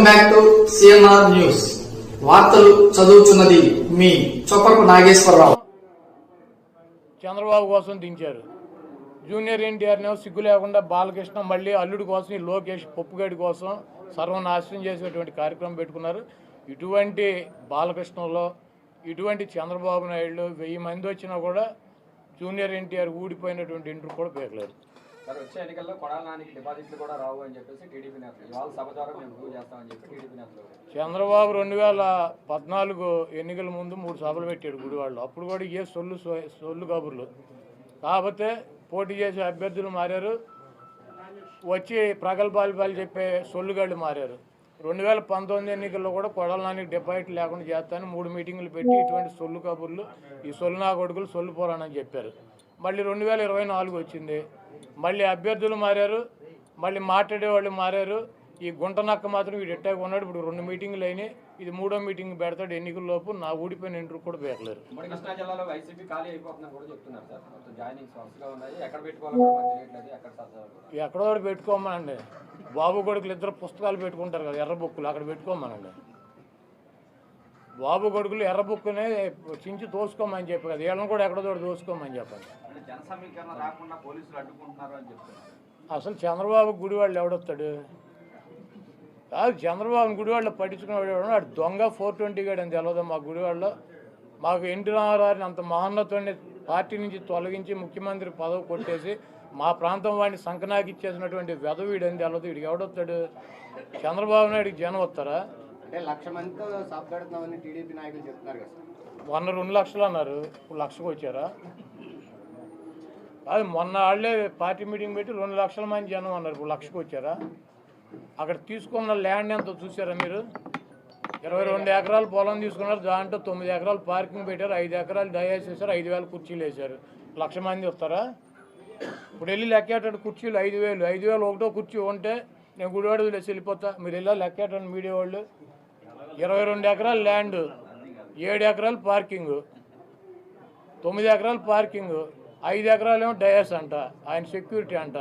Welcome back to CNR news. వార్తలు చదువుతున్నది మీ చొప్పకు నాగేశ్వరరావు. చంద్రబాబు కోసం దించారు. జూనియర్ ఎన్టీఆర్నేమో సిగ్గు లేకుండా బాలకృష్ణ మళ్ళీ అల్లుడి కోసం ఈ లోకేష్ పప్పుగడి కోసం సర్వనాశనం చేసేటువంటి కార్యక్రమం పెట్టుకున్నారు. ఇటువంటి బాలకృష్ణలో ఇటువంటి చంద్రబాబు నాయుడు వెయ్యి మంది వచ్చినా కూడా జూనియర్ ఎన్టీఆర్ ఊడిపోయినటువంటి ఇంటర్ కూడా పేర్లేదు సార్ వచ్చే ఎన్నికల్లో కొడాల నానికి డిపాజిట్లు కూడా రావు అని చెప్పేసి టీడీపీ నేతలు ఇవాళ సభ ద్వారా మేము ప్రూవ్ చేస్తామని చెప్పి టీడీపీ నేతలు చంద్రబాబు రెండు వేల పద్నాలుగు ఎన్నికల ముందు మూడు సభలు పెట్టాడు గుడివాళ్ళు అప్పుడు కూడా ఏ సొల్లు సొల్లు కబుర్లు. కాకపోతే పోటీ చేసే అభ్యర్థులు మారారు. వచ్చి ప్రగల్భాలు పాలు చెప్పే సొల్లుగాళ్ళు మారారు. రెండు వేల పంతొమ్మిది ఎన్నికల్లో కూడా కొడల నానికి డిపాజిట్ లేకుండా చేస్తాను మూడు మీటింగులు పెట్టి ఇటువంటి సొల్లు కబుర్లు ఈ సొల్లు నా కొడుకులు సొల్లు పోరానని చెప్పారు. మళ్ళీ రెండు వేల ఇరవై నాలుగు వచ్చింది. మళ్ళీ అభ్యర్థులు మారారు మళ్ళీ మాట్లాడేవాళ్ళు మారారు. ఈ గుంట నక్క మాత్రం వీడు ఎట్టాగా ఉన్నాడు ఇప్పుడు రెండు మీటింగులు అయినాయి. ఇది మూడో మీటింగ్ పెడతాడు ఎన్నికల లోపు. నా ఊడిపోయిన ఇంటర్ కూడా ఉన్నాయి. ఎక్కడ పెట్టుకోమనండి. బాబు కొడుకులు ఇద్దరు పుస్తకాలు పెట్టుకుంటారు కదా ఎర్ర బుక్కులు. అక్కడ పెట్టుకోమనండి. బాబు కొడుకులు ఎర్ర బుక్కునే చించి తోసుకోమని చెప్పి కదా. వీళ్ళని కూడా ఎక్కడో చోట తోసుకోమని చెప్పండి. అంటే జన సమీకరణ రాకుండా పోలీసులు అడ్డుకుంటున్నారు అని చెప్తున్నారు. అసలు చంద్రబాబు గుడివాళ్ళు ఎవడొస్తాడు కాదు చంద్రబాబు గుడివాళ్ళు పట్టించుకునేవాడు ఎవడు? వాడు దొంగ ఫోర్ ట్వంటీ గాడు అని తెలియదు మా గుడివాళ్ళలో. మాకు ఎన్టీ రామారావుని అంత మహోన్నతుడిని పార్టీ నుంచి తొలగించి ముఖ్యమంత్రి పదవి కొట్టేసి మా ప్రాంతం వాడిని సంకనాకి ఇచ్చేసినటువంటి వెధవీడు అని తెలియదు వీడికి ఎవడొస్తాడు చంద్రబాబు నాయుడికి జనం వస్తారా? అంటే లక్ష మందితో సభ పెడుతున్నామని టీడీపీ నాయకులు చెప్తున్నారు కదా సార్. మొన్న రెండు లక్షలు అన్నారు. ఇప్పుడు లక్షకు వచ్చారా? కాదు మొన్న వాళ్ళే పార్టీ మీటింగ్ పెట్టి రెండు లక్షల మంది జనం అన్నారు. ఇప్పుడు లక్షకు వచ్చారా? అక్కడ తీసుకున్న ల్యాండ్ ఎంత చూసారా మీరు? ఇరవై రెండు ఎకరాలు పొలం తీసుకున్నారు. దాంట్లో తొమ్మిది ఎకరాలు పార్కింగ్ పెట్టారు. ఐదు ఎకరాలు డయాస్ వేశారు. ఐదు వేల కుర్చీలు వేశారు. లక్ష మంది వస్తారా? ఇప్పుడు వెళ్ళి లెక్కేటట్టు కుర్చీలు ఐదు వేలు. ఐదు వేలు ఒకటో కుర్చీ ఉంటే నేను గుడివాడ వదిలేసి వెళ్ళిపోతా. మీరు వెళ్ళా లెక్కేటండి మీడియా వాళ్ళు? ఇరవై రెండు ఎకరాలు ల్యాండ్ ఏడు ఎకరాలు పార్కింగ్ తొమ్మిది ఎకరాలు పార్కింగ్. ఐదు ఎకరాలు ఏమో డయాస్ అంట. ఆయన సెక్యూరిటీ అంట.